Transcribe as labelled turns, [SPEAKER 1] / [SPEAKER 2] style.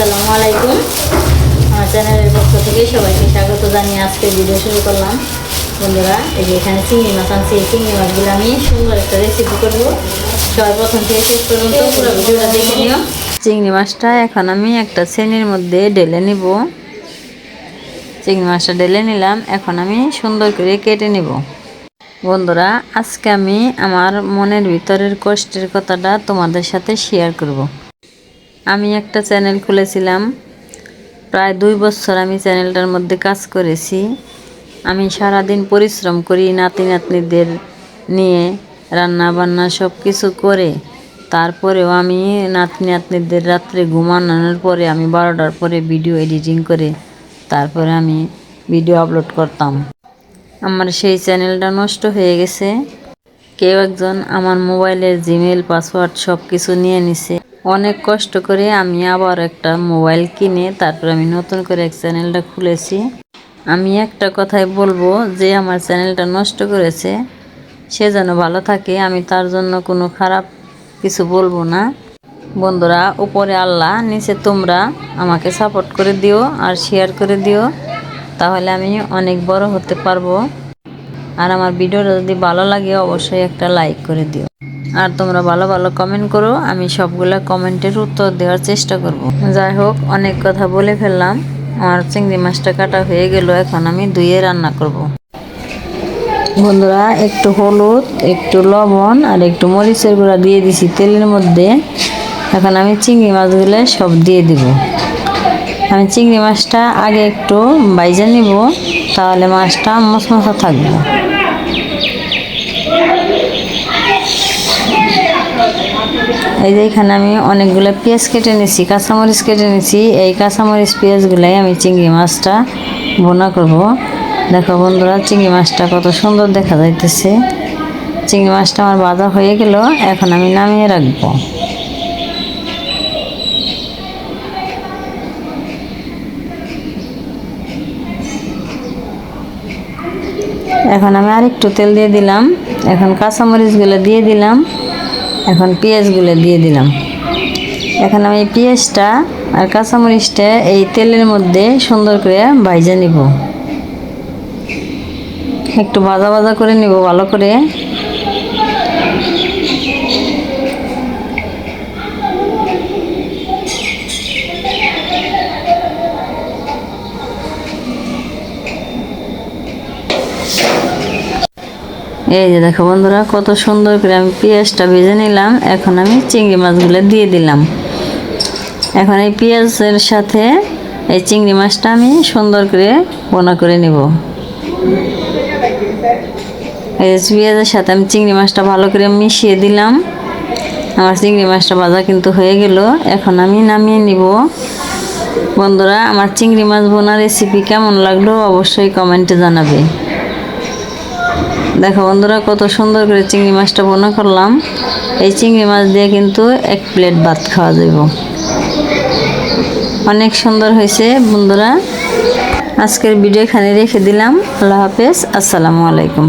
[SPEAKER 1] আসসালামু আলাইকুম। আমার চ্যানেলের পক্ষ থেকে সবাইকে স্বাগত জানিয়ে আজকে ভিডিও শুরু করলাম। বন্ধুরা, এই যে এখানে চিংড়ি মাছ আনছি। এই চিংড়ি মাছগুলো আমি সুন্দর একটা রেসিপি করব। সবাই প্রথম থেকে শেষ পর্যন্ত পুরো ভিডিওটা দেখে নিও। চিংড়ি মাছটা এখন আমি একটা শ্রেণির মধ্যে ঢেলে নিব। চিংড়ি মাছটা ঢেলে নিলাম। এখন আমি সুন্দর করে কেটে নেব। বন্ধুরা, আজকে আমি আমার মনের ভিতরের কষ্টের কথাটা তোমাদের সাথে শেয়ার করব। আমি একটা চ্যানেল খুলেছিলাম। প্রায় দুই বছর আমি চ্যানেলটার মধ্যে কাজ করেছি। আমি সারাদিন পরিশ্রম করি নাতি নাতনিদের নিয়ে রান্না বান্না সব কিছু করে। তারপরেও আমি নাতনি নাতনিদের রাত্রে ঘুমানোর পরে আমি বারোটার পরে ভিডিও এডিটিং করে তারপরে আমি ভিডিও আপলোড করতাম। আমার সেই চ্যানেলটা নষ্ট হয়ে গেছে। কেউ একজন আমার মোবাইলের জিমেল পাসওয়ার্ড সব কিছু নিয়ে নিছে। অনেক কষ্ট করে আমি আবার একটা মোবাইল কিনে তারপর আমি নতুন করে এক চ্যানেলটা খুলেছি। আমি একটা কথাই বলব যে আমার চ্যানেলটা নষ্ট করেছে, সে যেন ভালো থাকে, আমি তার জন্য কোনো খারাপ কিছু বলব না। বন্ধুরা, উপরে আল্লাহ, নিচে তোমরা আমাকে সাপোর্ট করে দিও আর শেয়ার করে দিও, তাহলে আমি অনেক বড় হতে পারব। আর আমার ভিডিওটা যদি ভালো লাগে, অবশ্যই একটা লাইক করে দিও। আর তোমরা ভালো ভালো কমেন্ট করো, আমি সবগুলা কমেন্টের উত্তর দেওয়ার চেষ্টা করব। যাই হোক, অনেক কথা বলে ফেললাম। আমার চিংড়ি মাছটা কাটা হয়ে গেল, এখন আমি ধুয়ে রান্না করব। বন্ধুরা, একটু হলুদ, একটু লবণ আর একটু মরিচের গুঁড়া দিয়ে দিছি তেলের মধ্যে। এখন আমি চিংড়ি মাছগুলো সব দিয়ে দিব। আমি চিংড়ি মাছটা আগে একটু বাইজে নিব, তাহলে মাছটা মশমশা থাকবে। এই যে এখানে আমি অনেকগুলো পেঁয়াজ কেটে নিছি, কাঁচামরিচ কেটে নিছি। এই কাঁচামরিচ পেঁয়াজগুলাই আমি চিংড়ি মাছটা বোনা করব। দেখো বন্ধুরা, চিংড়ি মাছটা কত সুন্দর দেখা যাইতেছে। চিংড়ি মাছটা আমার বাজা হয়ে গেল, এখন আমি নামিয়ে রাখব। এখন আমি আরেকটু তেল দিয়ে দিলাম। এখন কাঁচামরিচগুলো দিয়ে দিলাম। এখন পেঁয়াজগুলো দিয়ে দিলাম। এখন আমি পেঁয়াজটা আর কাঁচামরিচটা এই তেলের মধ্যে সুন্দর করে ভাইজা নিব। একটু ভাজা ভাজা করে নিব, ভালো করে। এই যে দেখো বন্ধুরা, কত সুন্দর করে আমি পেঁয়াজটা ভেজে নিলাম। এখন আমি চিংড়ি মাছগুলো দিয়ে দিলাম। এখন এই পেঁয়াজের সাথে এই চিংড়ি মাছটা আমি সুন্দর করে বোনা করে নিব। এই পেঁয়াজের সাথে আমি চিংড়ি মাছটা ভালো করে মিশিয়ে দিলাম। আমার চিংড়ি মাছটা ভাজা কিন্তু হয়ে গেল। এখন আমি নামিয়ে নিব। বন্ধুরা, আমার চিংড়ি মাছ বোনা রেসিপি কেমন লাগল অবশ্যই কমেন্টে জানাবে। দেখো বন্ধুরা, কত সুন্দর করে চিংড়ি মাছটা বোনা করলাম। এই চিংড়ি মাছ দিয়ে কিন্তু এক প্লেট ভাত খাওয়া যাব অনেক সুন্দর হয়েছে বন্ধুরা। আজকের ভিডিও এখানে রেখে দিলাম। আল্লাহ হাফেজ। আসসালামু আলাইকুম।